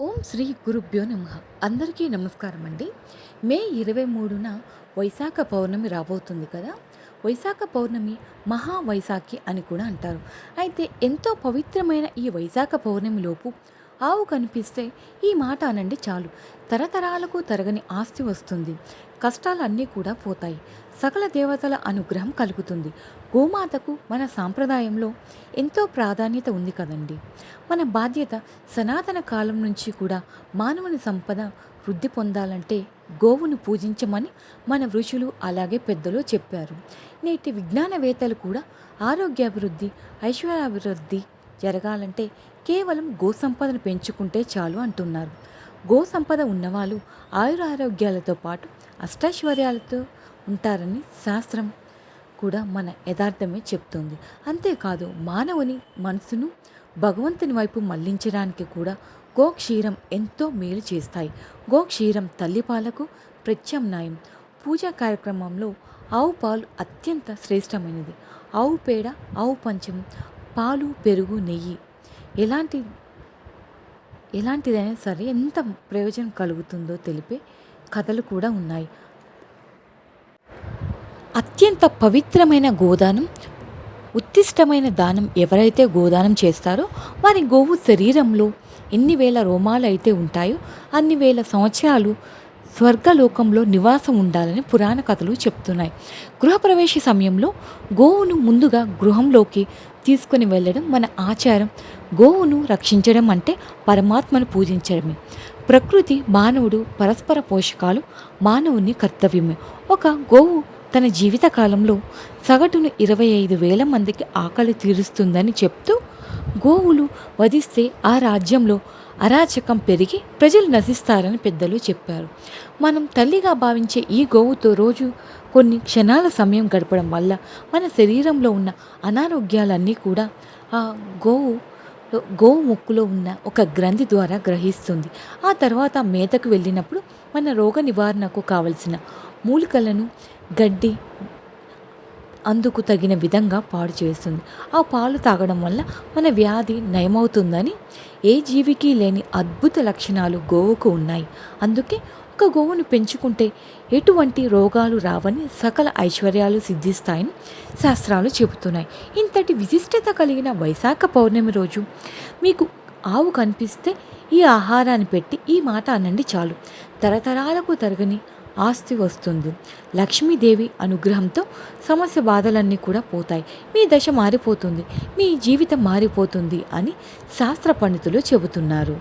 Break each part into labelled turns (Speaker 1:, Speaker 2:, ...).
Speaker 1: ఓం శ్రీ గురుభ్యో నమ. అందరికీ నమస్కారం అండి మే ఇరవై మూడున వైశాఖ పౌర్ణమి రాబోతుంది కదా? వైశాఖ పౌర్ణమి మహా వైశాఖి అని కూడా అంటారు. అయితే ఎంతో పవిత్రమైన ఈ వైశాఖ పౌర్ణమిలోపు ఆవు కనిపిస్తే ఈ మాట అనండి చాలు. తరతరాలకు తరగని ఆస్తి వస్తుంది. కష్టాలన్నీ కూడా పోతాయి. సకల దేవతల అనుగ్రహం కలుగుతుంది. గోమాతకు మన సాంప్రదాయంలో ఎంతో ప్రాధాన్యత ఉంది కదండి. మన బాధ్యత సనాతన కాలం నుంచి కూడా మానవుని సంపద వృద్ధి పొందాలంటే గోవును పూజించమని మన ఋషులు అలాగే పెద్దలు చెప్పారు. నేటి విజ్ఞానవేత్తలు కూడా ఆరోగ్యాభివృద్ధి ఐశ్వర్యాభివృద్ధి జరగాలంటే కేవలం గో సంపదను పెంచుకుంటే చాలు అంటున్నారు. గో సంపద ఉన్నవాళ్ళు ఆయురారోగ్యాలతో పాటు అష్టైశ్వర్యాలతో ఉంటారని శాస్త్రం కూడా మన యథార్థమే చెప్తుంది. అంతేకాదు మానవుని మనసును భగవంతుని వైపు మళ్ళించడానికి కూడా గోక్షీరం ఎంతో మేలు చేస్తాయి. గోక్షీరం తల్లిపాలకు ప్రత్యామ్నాయం. పూజా కార్యక్రమంలో ఆవు పాలు అత్యంత శ్రేష్టమైనది. ఆవు పేడ ఆవు పంచం పాలు పెరుగు నెయ్యి ఎలాంటి ఎలాంటిదైనా సరే ఎంత ప్రయోజనం కలుగుతుందో తెలిపే కథలు కూడా ఉన్నాయి. అత్యంత పవిత్రమైన గోదానం ఉత్తిష్టమైన దానం ఎవరైతే గోదానం చేస్తారో వారి గోవు శరీరంలో ఎన్ని వేల రోమాలు అయితే ఉంటాయో అన్ని వేల సంవత్సరాలు స్వర్గలోకంలో నివాసం ఉండాలని పురాణ కథలు చెప్తున్నాయి. గృహప్రవేశ సమయంలో గోవును ముందుగా గృహంలోకి తీసుకుని వెళ్ళడం మన ఆచారం. గోవును రక్షించడం అంటే పరమాత్మను పూజించడమే. ప్రకృతి మానవుడు పరస్పర పోషకాలు మానవుని కర్తవ్యమే. ఒక గోవు తన జీవితకాలంలో సగటును ఇరవై ఐదు వేల మందికి ఆకలి తీరుస్తుందని చెప్తూ గోవులు వధిస్తే ఆ రాజ్యంలో అరాచకం పెరిగి ప్రజలు నశిస్తారని పెద్దలు చెప్పారు. మనం తల్లిగా భావించే ఈ గోవుతో రోజు కొన్ని క్షణాల సమయం గడపడం వల్ల మన శరీరంలో ఉన్న అనారోగ్యాలన్నీ కూడా ఆ గోవు గోవు ముక్కులో ఉన్న ఒక గ్రంథి ద్వారా గ్రహిస్తుంది. ఆ తర్వాత మేతకు వెళ్ళినప్పుడు మన రోగ నివారణకు కావలసిన మూలికలను గడ్డి అందుకు తగిన విధంగా పాడు చేస్తుంది. ఆ పాలు తాగడం వల్ల మన వ్యాధి నయమవుతుందని ఏ జీవికి లేని అద్భుత లక్షణాలు గోవుకు ఉన్నాయి. అందుకే ఒక గోవును పెంచుకుంటే ఎటువంటి రోగాలు రావని సకల ఐశ్వర్యాలు సిద్ధిస్తాయని శాస్త్రాలు చెబుతున్నాయి. ఇంతటి విశిష్టత కలిగిన వైశాఖ పౌర్ణమి రోజు మీకు ఆవు కనిపిస్తే ఈ ఆహారాన్ని పెట్టి ఈ మాట అనండి చాలు. తరతరాలకు తరగని ఆస్తి వస్తుంది. లక్ష్మీదేవి అనుగ్రహంతో సమస్య బాధలన్నీ కూడా పోతాయి. మీ దశ మారిపోతుంది. మీ జీవితం మారిపోతుంది అని శాస్త్ర పండితులు చెబుతున్నారు.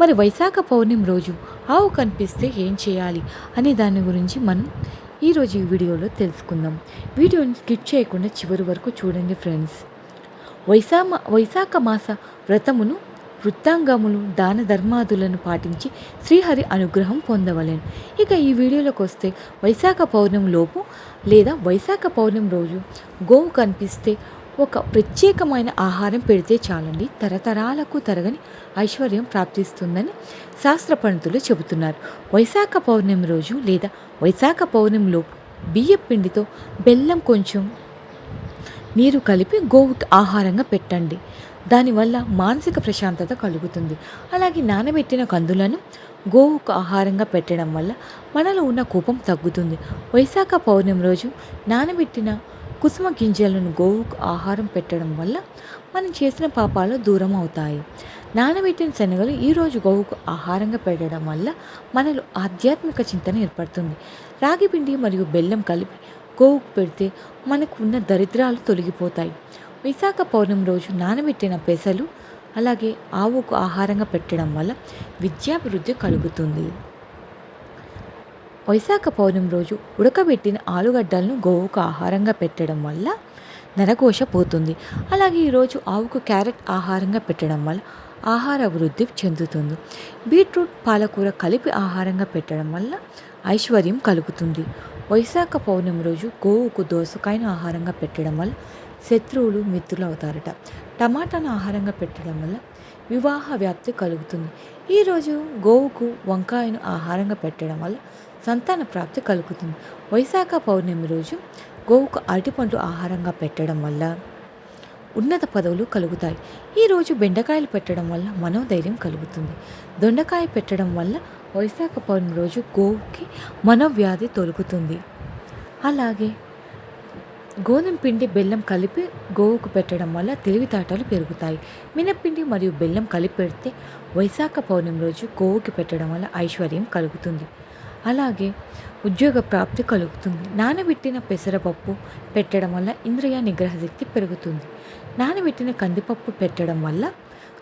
Speaker 1: మరి వైశాఖ పౌర్ణమి రోజు ఆవు కనిపిస్తే ఏం చేయాలి అనే దాని గురించి మనం ఈరోజు ఈ వీడియోలో తెలుసుకుందాం. వీడియోని స్కిప్ చేయకుండా చివరి వరకు చూడండి ఫ్రెండ్స్. వైశామ వైశాఖ మాస వ్రతమును వృత్తాంగములు దాన ధర్మాదులను పాటించి శ్రీహరి అనుగ్రహం పొందవలెను. ఇక ఈ వీడియోలోకి వస్తే వైశాఖ పౌర్ణమి లోపు లేదా వైశాఖ పౌర్ణమి రోజు గోవు కనిపిస్తే ఒక ప్రత్యేకమైన ఆహారం పెడితే చాలండి. తరతరాలకు తరగని ఐశ్వర్యం ప్రాప్తిస్తుందని శాస్త్ర పండితులు చెబుతున్నారు. వైశాఖ పౌర్ణమి రోజు లేదా వైశాఖ పౌర్ణమి బియ్య పిండితో బెల్లం కొంచెం నీరు కలిపి గోవుకి ఆహారంగా పెట్టండి. దానివల్ల మానసిక ప్రశాంతత కలుగుతుంది. అలాగే నానబెట్టిన కందులను గోవుకు ఆహారంగా పెట్టడం వల్ల మనలో ఉన్న కోపం తగ్గుతుంది. వైశాఖ పౌర్ణమి రోజు నానబెట్టిన కుసుమ గింజలను గోవుకు ఆహారం పెట్టడం వల్ల మనం చేసిన పాపాలు దూరం అవుతాయి. నానబెట్టిన శనగలు ఈరోజు గోవుకు ఆహారంగా పెట్టడం వల్ల మనలో ఆధ్యాత్మిక చింతన ఏర్పడుతుంది. రాగి పిండి మరియు బెల్లం కలిపి గోవుకు పెడితే మనకు ఉన్న దరిద్రాలు తొలగిపోతాయి. విశాఖ పౌర్ణమి రోజు నానబెట్టిన పెసలు అలాగే ఆవుకు ఆహారంగా పెట్టడం వల్ల విద్యాభివృద్ధి కలుగుతుంది. వైశాఖ పౌర్ణమి రోజు ఉడకబెట్టిన ఆలుగడ్డలను గోవుకు ఆహారంగా పెట్టడం వల్ల నరకోశ పోతుంది. అలాగే ఈరోజు ఆవుకు క్యారెట్ ఆహారంగా పెట్టడం వల్ల ఆహార అభివృద్ధి చెందుతుంది. బీట్రూట్ పాలకూర కలిపి ఆహారంగా పెట్టడం వల్ల ఐశ్వర్యం కలుగుతుంది. వైశాఖ పౌర్ణమి రోజు గోవుకు దోసకాయను ఆహారంగా పెట్టడం వల్ల శత్రువులు మిత్రులు అవుతారట టమాటాను ఆహారంగా పెట్టడం వల్ల వివాహ వ్యాప్తి కలుగుతుంది. ఈరోజు గోవుకు వంకాయను ఆహారంగా పెట్టడం వల్ల సంతాన ప్రాప్తి కలుగుతుంది. వైశాఖ పౌర్ణమి రోజు గోవుకు అరటిపండు ఆహారంగా పెట్టడం వల్ల ఉన్నత పదవులు కలుగుతాయి. ఈరోజు బెండకాయలు పెట్టడం వల్ల మనోధైర్యం కలుగుతుంది. దొండకాయ పెట్టడం వల్ల వైశాఖ పౌర్ణమి రోజు గోవుకి మనోవ్యాధి తొలుగుతుంది. అలాగే గోధుమ పిండి బెల్లం కలిపి గోవుకు పెట్టడం వల్ల తెలివితేటలు పెరుగుతాయి. మినపిండి మరియు బెల్లం కలిపి పెడితే వైశాఖ పౌర్ణమి రోజు గోవుకి పెట్టడం వల్ల ఐశ్వర్యం కలుగుతుంది. అలాగే ఉద్యోగ ప్రాప్తి కలుగుతుంది. నానబెట్టిన పెసరపప్పు పెట్టడం వల్ల ఇంద్రియ నిగ్రహ శక్తి పెరుగుతుంది. నానబెట్టిన కందిపప్పు పెట్టడం వల్ల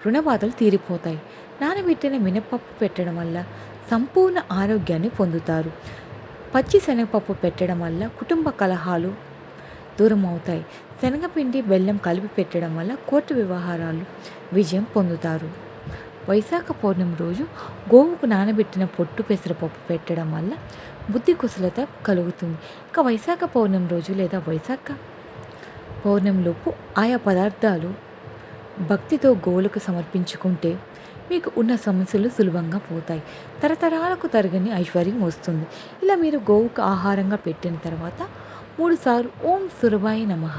Speaker 1: రుణబాధలు తీరిపోతాయి. నానబెట్టిన మినపప్పు పెట్టడం వల్ల సంపూర్ణ ఆరోగ్యాన్ని పొందుతారు. పచ్చి శనగపప్పు పెట్టడం వల్ల కుటుంబ కలహాలు దూరం అవుతాయి శనగపిండి బెల్లం కలిపి పెట్టడం వల్ల కోర్టు వ్యవహారాలు విజయం పొందుతారు. వైశాఖ పౌర్ణమి రోజు గోవుకు నానబెట్టిన పొట్టు పెసరపప్పు పెట్టడం వల్ల బుద్ధి కుశలత కలుగుతుంది. ఇక వైశాఖ పౌర్ణమి రోజు లేదా వైశాఖ పౌర్ణమిలోపు ఆయా పదార్థాలు భక్తితో గోవులకు సమర్పించుకుంటే మీకు ఉన్న సమస్యలు సులభంగా పోతాయి. తరతరాలకు తరగని ఐశ్వర్యం వస్తుంది. ఇలా మీరు గోవుకు ఆహారంగా పెట్టిన తర్వాత మూడుసార్లు ఓం సురభాయ నమః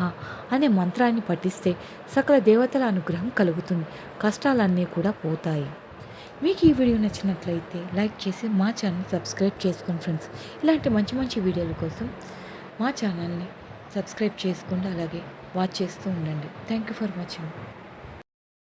Speaker 1: అనే మంత్రాన్ని పఠిస్తే సకల దేవతల అనుగ్రహం కలుగుతుంది. కష్టాలన్నీ కూడా పోతాయి. మీకు ఈ వీడియో నచ్చినట్లయితే లైక్ చేసి మా ఛానల్ సబ్స్క్రైబ్ చేసుకోండి ఫ్రెండ్స్. ఇలాంటి మంచి మంచి వీడియోల కోసం మా ఛానల్ని సబ్స్క్రైబ్ చేసుకోండి అలాగే వాచ్ చేస్తూ ఉండండి. Thank you for watching.